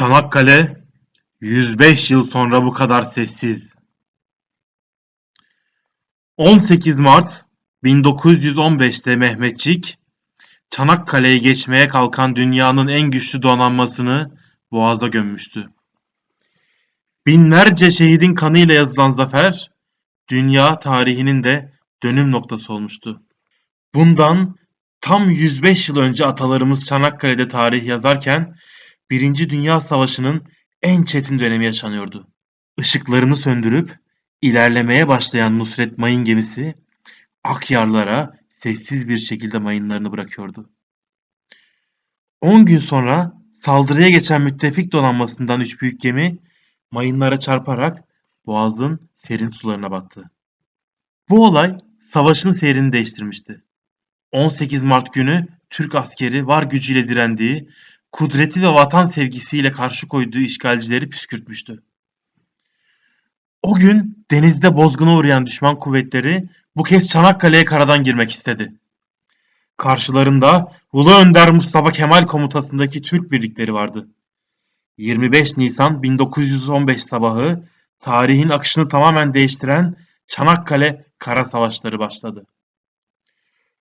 Çanakkale 105 yıl sonra bu kadar sessiz. 18 Mart 1915'te Mehmetçik Çanakkale'ye geçmeye kalkan dünyanın en güçlü donanmasını boğaza gömmüştü. Binlerce şehidin kanıyla yazılan zafer dünya tarihinin de dönüm noktası olmuştu. Bundan tam 105 yıl önce atalarımız Çanakkale'de tarih yazarken Birinci Dünya Savaşı'nın en çetin dönemi yaşanıyordu. Işıklarını söndürüp ilerlemeye başlayan Nusret Mayın gemisi Akyarlara sessiz bir şekilde mayınlarını bırakıyordu. 10 gün sonra saldırıya geçen müttefik donanmasından üç büyük gemi mayınlara çarparak Boğaz'ın serin sularına battı. Bu olay savaşın seyrini değiştirmişti. 18 Mart günü Türk askeri var gücüyle direndiği, kudreti ve vatan sevgisiyle karşı koyduğu işgalcileri püskürtmüştü. O gün denizde bozguna uğrayan düşman kuvvetleri bu kez Çanakkale'ye karadan girmek istedi. Karşılarında Ulu Önder Mustafa Kemal komutasındaki Türk birlikleri vardı. 25 Nisan 1915 sabahı tarihin akışını tamamen değiştiren Çanakkale Kara Savaşları başladı.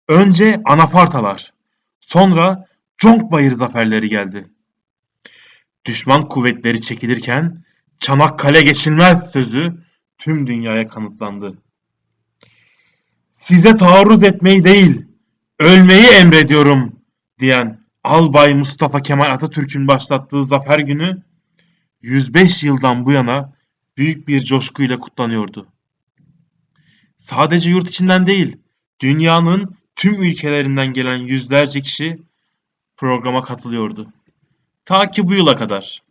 Önce Anafartalar, sonra Conkbayır zaferleri geldi. Düşman kuvvetleri çekilirken Çanakkale geçilmez sözü tüm dünyaya kanıtlandı. Size taarruz etmeyi değil, ölmeyi emrediyorum diyen Albay Mustafa Kemal Atatürk'ün başlattığı zafer günü 105 yıldan bu yana büyük bir coşkuyla kutlanıyordu. Sadece yurt içinden değil, dünyanın tüm ülkelerinden gelen yüzlerce kişi programa katılıyordu. Ta ki bu yıla kadar.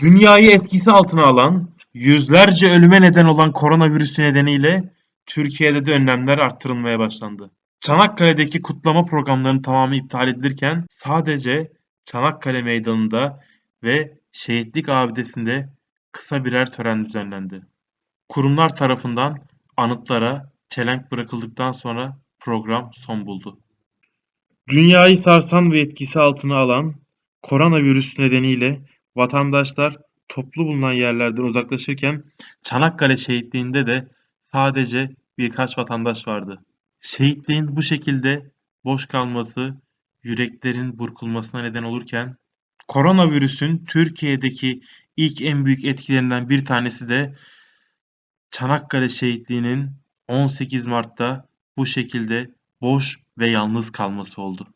Dünyayı etkisi altına alan, yüzlerce ölüme neden olan koronavirüsü nedeniyle Türkiye'de de önlemler arttırılmaya başlandı. Çanakkale'deki kutlama programlarının tamamı iptal edilirken sadece Çanakkale Meydanı'nda ve Şehitlik Abidesi'nde kısa birer tören düzenlendi. Kurumlar tarafından anıtlara çelenk bırakıldıktan sonra program son buldu. Dünyayı sarsan ve etkisi altına alan koronavirüs nedeniyle vatandaşlar toplu bulunan yerlerden uzaklaşırken Çanakkale şehitliğinde de sadece birkaç vatandaş vardı. Şehitliğin bu şekilde boş kalması yüreklerin burkulmasına neden olurken koronavirüsün Türkiye'deki ilk en büyük etkilerinden bir tanesi de Çanakkale şehitliğinin 18 Mart'ta bu şekilde boş ve yalnız kalması oldu.